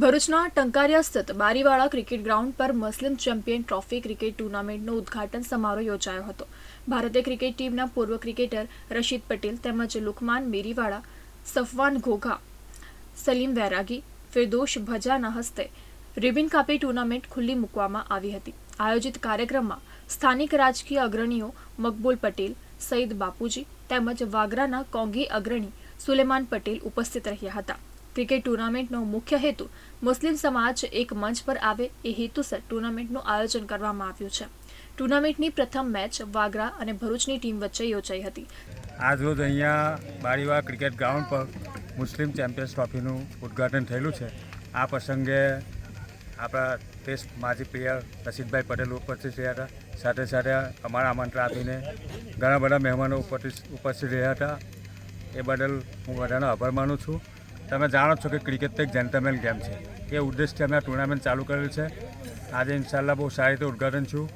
ભરૂચના ટંકારિયા સ્થિત બારીવાળા cricket ground પર મુસ્લિમ ચેમ્પિયન ટ્રોફી ક્રિકેટ ટુર્નામેન્ટનો ઉદ્ઘાટન સમારોહ યોજાયો હતો. ભારતીય ક્રિકેટ ટીમના પૂર્વ ક્રિકેટર રશીદ પટેલ તેમજ લુકમાન મેરીવાળા, સફવાન ઘોઘા, સલીમ વૈરાગી ફિરદોશ ભજાના હસ્તે રિબિન કાપી ટુર્નામેન્ટ ખુલ્લી મૂકવામાં આવી હતી. આયોજિત કાર્યક્રમમાં સ્થાનિક રાજકીય અગ્રણીઓ મકબૂલ પટેલ, સઈદ બાપુજી તેમજ વાગરાના કોંગી અગ્રણી સુલેમાન પટેલ ઉપસ્થિત રહ્યા હતા. ક્રિકેટ ટુર્નામેન્ટનો મુખ્ય હેતુ મુસ્લિમ સમાજ એક મંચ પર આવે એ હેતુસર ટુર્નામેન્ટનું આયોજન કરવામાં આવ્યું છે. ટુર્નામેન્ટની પ્રથમ મેચ વાગરા અને ભરૂચની ટીમ વચ્ચે યોજાઈ હતી. આજ રોજ અહીંયા બારીવા ક્રિકેટ ગ્રાઉન્ડ પર મુસ્લિમ ચેમ્પિયન્સ ટ્રોફીનું ઉદ્ઘાટન થયેલું છે. આ પ્રસંગે આપણા દેશ માજી પ્રિય રશીદભાઈ પટેલ ઉપસ્થિત રહ્યા હતા. સાથે સાથે અમારા આમંત્રણ આપીને ઘણા બધા મહેમાનો ઉપસ્થિત રહ્યા હતા. એ બદલ હું બધાનો આભાર માનું છું. તમે જાણો છો કે ક્રિકેટ એક જેન્ટલમેન ગેમ છે. એ ઉદ્દેશથી અમે આ ટુર્નામેન્ટ ચાલુ કરેલ છે. આજે ઇન્શાલ્લાહ બહુ સારી રીતે ઉદ્ઘાટન છું